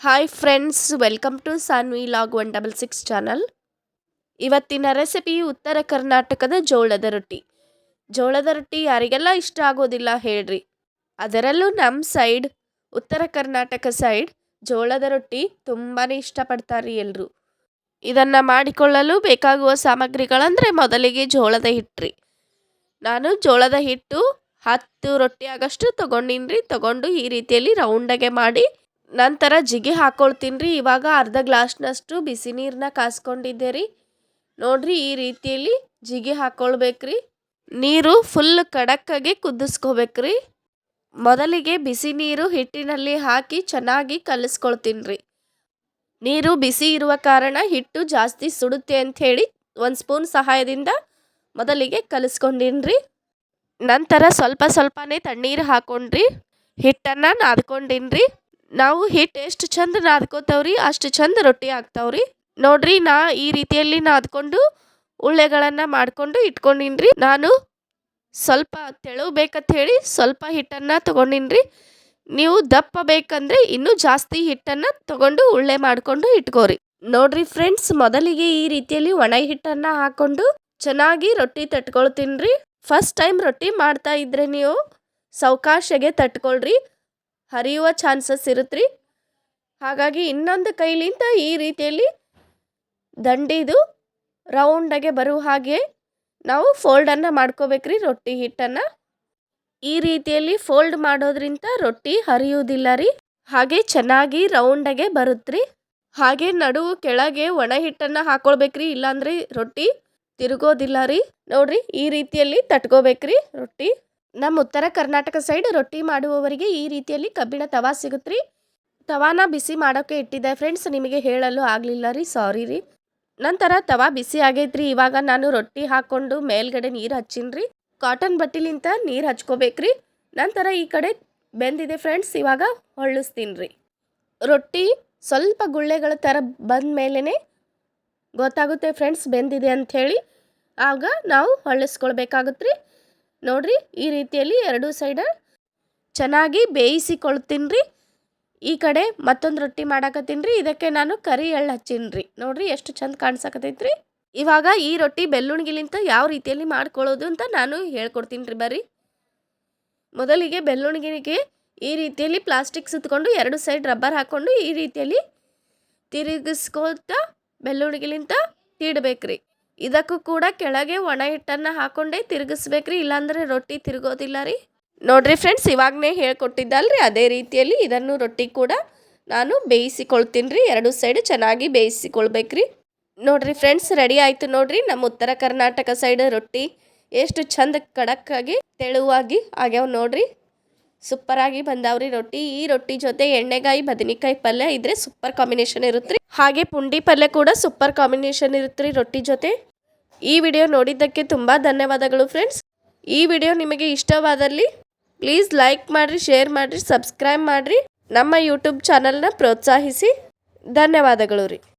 Hi friends welcome to Sanvi log one double six channel ಇವತ್ತಿನ recipe ಉತ್ತರ ಕರ್ನಾಟಕದ ಜೋಳದ ರೊಟ್ಟಿ. ಜೋಳದ ರೊಟ್ಟಿ ಯಾರಿಗೆಲ್ಲ ಇಷ್ಟ ಆಗೋದಿಲ್ಲ ಹೇಳ್ರಿ. ಅದರಲ್ಲೂ ನಮ್ಮ ಸೈಡ್ ಉತ್ತರ ಕರ್ನಾಟಕ ಸೈಡ್ ಜೋಳದ ರೊಟ್ಟಿ ತುಂಬಾ ಇಷ್ಟಪಡ್ತಾರೆ ಎಲ್ಲರೂ ಇದನ್ನು ಮಾಡಿಕೊಳ್ಳಲು ಬೇಕಾಗುವ ಸಾಮಗ್ರಿಗಳಂದರೆ ಮೊದಲಿಗೆ ಜೋಳದ ಹಿಟ್ಟು ನಾನು ಜೋಳದ ಹಿಟ್ಟು ಹತ್ತು ರೊಟ್ಟಿ ಆಗಷ್ಟು ತೊಗೊಂಡಿನ್ರಿ. ತೊಗೊಂಡು ಈ ರೀತಿಯಲ್ಲಿ ರೌಂಡಾಗೆ ಮಾಡಿ ನಂತರ ಜಿಗಿ ಹಾಕೊಳ್ತೀನಿ ರೀ ಇವಾಗ ಅರ್ಧ ಗ್ಲಾಸ್ನಷ್ಟು ಬಿಸಿ ನೀರನ್ನ ಕಾಸ್ಕೊಂಡಿದ್ದೆ ರೀ ನೋಡ್ರಿ ಈ ರೀತಿಯಲ್ಲಿ ಜಿಗಿ ಹಾಕ್ಕೊಳ್ಬೇಕ್ರಿ ನೀರು ಫುಲ್ ಕಡಕ್ಕಾಗಿ ಕುದಿಸ್ಕೋಬೇಕ್ರಿ. ಮೊದಲಿಗೆ ಬಿಸಿ ನೀರು ಹಿಟ್ಟಿನಲ್ಲಿ ಹಾಕಿ ಚೆನ್ನಾಗಿ ಕಲಿಸ್ಕೊಳ್ತೀನಿ ರೀ ನೀರು ಬಿಸಿ ಇರುವ ಕಾರಣ ಹಿಟ್ಟು ಜಾಸ್ತಿ ಸುಡುತ್ತೆ ಅಂಥೇಳಿ ಒಂದು ಸ್ಪೂನ್ ಸಹಾಯದಿಂದ ಮೊದಲಿಗೆ ಕಲಿಸ್ಕೊಂಡಿನ್ರಿ. ನಂತರ ಸ್ವಲ್ಪ ಸ್ವಲ್ಪನೇ ತಣ್ಣೀರು ಹಾಕೊಂಡ್ರಿ. ಹಿಟ್ಟನ್ನು ನಾದ್ಕೊಂಡಿನ್ರಿ. ನಾವು ಹಿಟ್ಟು ಎಷ್ಟು ಚಂದ ನಾದ್ಕೋತೇವ್ರಿ, ಅಷ್ಟು ಚಂದ ರೊಟ್ಟಿ ಆಗ್ತಾವ್ರಿ. ನೋಡ್ರಿ, ನಾ ಈ ರೀತಿಯಲ್ಲಿ ನಾದ್ಕೊಂಡು ಉಳ್ಳೆಗಳನ್ನು ಮಾಡ್ಕೊಂಡು ಇಟ್ಕೊಂಡಿನ್ರಿ. ನಾನು ಸ್ವಲ್ಪ ತೆಳು ಬೇಕಂತ ಹೇಳಿ ಸ್ವಲ್ಪ ಹಿಟ್ಟನ್ನು ತಗೊಂಡಿನ್ರಿ. ನೀವು ದಪ್ಪ ಬೇಕಂದ್ರೆ ಇನ್ನೂ ಜಾಸ್ತಿ ಹಿಟ್ಟನ್ನು ತಗೊಂಡು ಉಳ್ಳೆ ಮಾಡಿಕೊಂಡು ಇಟ್ಕೋರಿ. ನೋಡ್ರಿ ಫ್ರೆಂಡ್ಸ್, ಮೊದಲಿಗೆ ಈ ರೀತಿಯಲ್ಲಿ ಒಣ ಹಿಟ್ಟನ್ನು ಹಾಕೊಂಡು ಚೆನ್ನಾಗಿ ರೊಟ್ಟಿ ತಟ್ಕೊಳ್ತೀನಿ ರೀ ಫಸ್ಟ್ ಟೈಮ್ ರೊಟ್ಟಿ ಮಾಡ್ತಾ ಇದ್ರೆ ನೀವು ಸೌಕಾಶಗೆ ತಟ್ಕೊಳ್ರಿ. ಹರಿಯುವ ಚಾನ್ಸಸ್ ಇರುತ್ತೆ ಹಾಗಾಗಿ ಇನ್ನೊಂದು ಕೈಲಿಂದ ಈ ರೀತಿಯಲ್ಲಿ ದಂಡಿದು ರೌಂಡಾಗೆ ಬರುವ ಹಾಗೆ ನಾವು ಫೋಲ್ಡನ್ನು ಮಾಡ್ಕೋಬೇಕ್ರಿ, ರೊಟ್ಟಿ ಹಿಟ್ಟನ್ನು. ಈ ರೀತಿಯಲ್ಲಿ ಫೋಲ್ಡ್ ಮಾಡೋದ್ರಿಂದ ರೊಟ್ಟಿ ಹರಿಯುವುದಿಲ್ಲ ರೀ. ಹಾಗೆ ಚೆನ್ನಾಗಿ ರೌಂಡಾಗೆ ಬರುತ್ತೆ ಹಾಗೆ ನಡುವು ಕೆಳಗೆ ಒಣ ಹಿಟ್ಟನ್ನು ಹಾಕೊಳ್ಬೇಕ್ರಿ, ಇಲ್ಲಾಂದ್ರೆ ರೊಟ್ಟಿ ತಿರುಗೋದಿಲ್ಲ ರೀ. ನೋಡ್ರಿ, ಈ ರೀತಿಯಲ್ಲಿ ತಟ್ಕೋಬೇಕ್ರಿ ರೊಟ್ಟಿ. ನಮ್ಮ ಉತ್ತರ ಕರ್ನಾಟಕ ಸೈಡ್ ರೊಟ್ಟಿ ಮಾಡುವವರಿಗೆ ಈ ರೀತಿಯಲ್ಲಿ ಕಬ್ಬಿಣ ತವಾ ಸಿಗುತ್ತೆ ರೀ ತವಾನ ಬಿಸಿ ಮಾಡೋಕ್ಕೆ ಇಟ್ಟಿದ್ದೆ ಫ್ರೆಂಡ್ಸ್, ನಿಮಗೆ ಹೇಳಲು ಆಗಲಿಲ್ಲ ರೀ, ಸಾರಿ ರೀ. ನಂತರ ತವಾ ಬಿಸಿ ಆಗೈತ್ರಿ, ಇವಾಗ ನಾನು ರೊಟ್ಟಿ ಹಾಕ್ಕೊಂಡು ಮೇಲ್ಗಡೆ ನೀರು ಹಚ್ಚಿನಿ ರೀ. ಕಾಟನ್ ಬಟ್ಟಿಲಿಂತ ನೀರು ಹಚ್ಕೋಬೇಕ್ರಿ. ನಂತರ ಈ ಕಡೆ ಬೆಂದಿದೆ ಫ್ರೆಂಡ್ಸ್, ಇವಾಗ ಹೊಳ್ಳಿಸ್ತೀನಿ ರೀ. ರೊಟ್ಟಿ ಸ್ವಲ್ಪ ಗುಳ್ಳೆಗಳ ಥರ ಬಂದ ಮೇಲೇ ಗೊತ್ತಾಗುತ್ತೆ ಫ್ರೆಂಡ್ಸ್, ಬೆಂದಿದೆ ಅಂಥೇಳಿ. ಆಗ ನಾವು ಹೊಳ್ಳಿಸ್ಕೊಳ್ಬೇಕಾಗುತ್ತೆ ರೀ ನೋಡ್ರಿ, ಈ ರೀತಿಯಲ್ಲಿ ಎರಡೂ ಸೈಡ ಚೆನ್ನಾಗಿ ಬೇಯಿಸಿಕೊಳ್ತೀನಿ ಈ ಕಡೆ ಮತ್ತೊಂದು ರೊಟ್ಟಿ ಮಾಡಾಕತ್ತೀನಿ. ಇದಕ್ಕೆ ನಾನು ಕರಿ ಎಳ್ಳು ಹಚ್ಚೀನಿ ರೀ ನೋಡ್ರಿ, ಎಷ್ಟು ಚಂದ ಕಾಣಿಸಕತೈತ್ರಿ. ರೀ ಇವಾಗ ಈ ರೊಟ್ಟಿ ಬೆಳ್ಳುಣಿಗಿಲಿಂತ ಯಾವ ರೀತಿಯಲ್ಲಿ ಮಾಡ್ಕೊಳ್ಳೋದು ಅಂತ ನಾನು ಹೇಳ್ಕೊಡ್ತೀನಿ ರೀ ಬರ್ರಿ. ಮೊದಲಿಗೆ ಬೆಳ್ಳುಣಿಗಿಗೆ ಈ ರೀತಿಯಲ್ಲಿ ಪ್ಲಾಸ್ಟಿಕ್ ಸುತ್ತಕೊಂಡು ಎರಡು ಸೈಡ್ ರಬ್ಬರ್ ಹಾಕ್ಕೊಂಡು ಈ ರೀತಿಯಲ್ಲಿ ತಿರುಗಿಸ್ಕೊತ ಬೆಳ್ಳುಣಿಗಿಲಿಂತ ತೀಡ್ಬೇಕ್ರಿ. ಇದಕ್ಕೂ ಕೂಡ ಕೆಳಗೆ ಒಣ ಹಿಟ್ಟನ್ನು ಹಾಕೊಂಡೇ ತಿರುಗಿಸ್ಬೇಕ್ರಿ, ಇಲ್ಲಾಂದ್ರೆ ರೊಟ್ಟಿ ತಿರುಗೋದಿಲ್ಲ ರೀ. ನೋಡ್ರಿ ಫ್ರೆಂಡ್ಸ್ ಇವಾಗನೇ ಹೇಳ್ಕೊಟ್ಟಿದ್ದಲ್ರಿ, ಅದೇ ರೀತಿಯಲ್ಲಿ ಇದನ್ನು ರೊಟ್ಟಿ ಕೂಡ ನಾನು ಬೇಯಿಸಿಕೊಳ್ತೀನಿ ರೀ ಎರಡು ಸೈಡ್ ಚೆನ್ನಾಗಿ ಬೇಯಿಸಿಕೊಳ್ಬೇಕ್ರಿ. ನೋಡ್ರಿ ಫ್ರೆಂಡ್ಸ್ ರೆಡಿ ಆಯಿತು ನೋಡ್ರಿ, ನಮ್ಮ ಉತ್ತರ ಕರ್ನಾಟಕ ಸೈಡ್ ರೊಟ್ಟಿ ಎಷ್ಟು ಚಂದ ಕಡಕ್ಕಾಗಿ, ತೆಳುವಾಗಿ ಆಗ್ಯಾವ ನೋಡ್ರಿ. ಸೂಪರಾಗಿ ಬಂದಾವ್ರಿ ರೊಟ್ಟಿ. ಈ ರೊಟ್ಟಿ ಜೊತೆ ಎಣ್ಣೆಗಾಯಿ, ಬದನೆಕಾಯಿ ಪಲ್ಯ ಇದ್ರೆ ಸೂಪರ್ ಕಾಂಬಿನೇಷನ್ ಇರುತ್ತೆ ಹಾಗೆ ಪುಂಡಿ ಪಲ್ಯ ಕೂಡ ಸೂಪರ್ ಕಾಂಬಿನೇಷನ್ ಇರುತ್ತೆ ರೊಟ್ಟಿ ಜೊತೆ. ಈ ವಿಡಿಯೋ ನೋಡಿದ್ದಕ್ಕೆ ತುಂಬ ಧನ್ಯವಾದಗಳು ಫ್ರೆಂಡ್ಸ್ ಈ ವಿಡಿಯೋ ನಿಮಗೆ ಇಷ್ಟವಾದಲ್ಲಿ ಪ್ಲೀಸ್ ಲೈಕ್ ಮಾಡಿರಿ ಶೇರ್ ಮಾಡಿರಿ ಸಬ್ಸ್ಕ್ರೈಬ್ ಮಾಡಿರಿ. ನಮ್ಮ ಯೂಟ್ಯೂಬ್ ಚಾನಲ್ನ ಪ್ರೋತ್ಸಾಹಿಸಿ. ಧನ್ಯವಾದಗಳು ರೀ.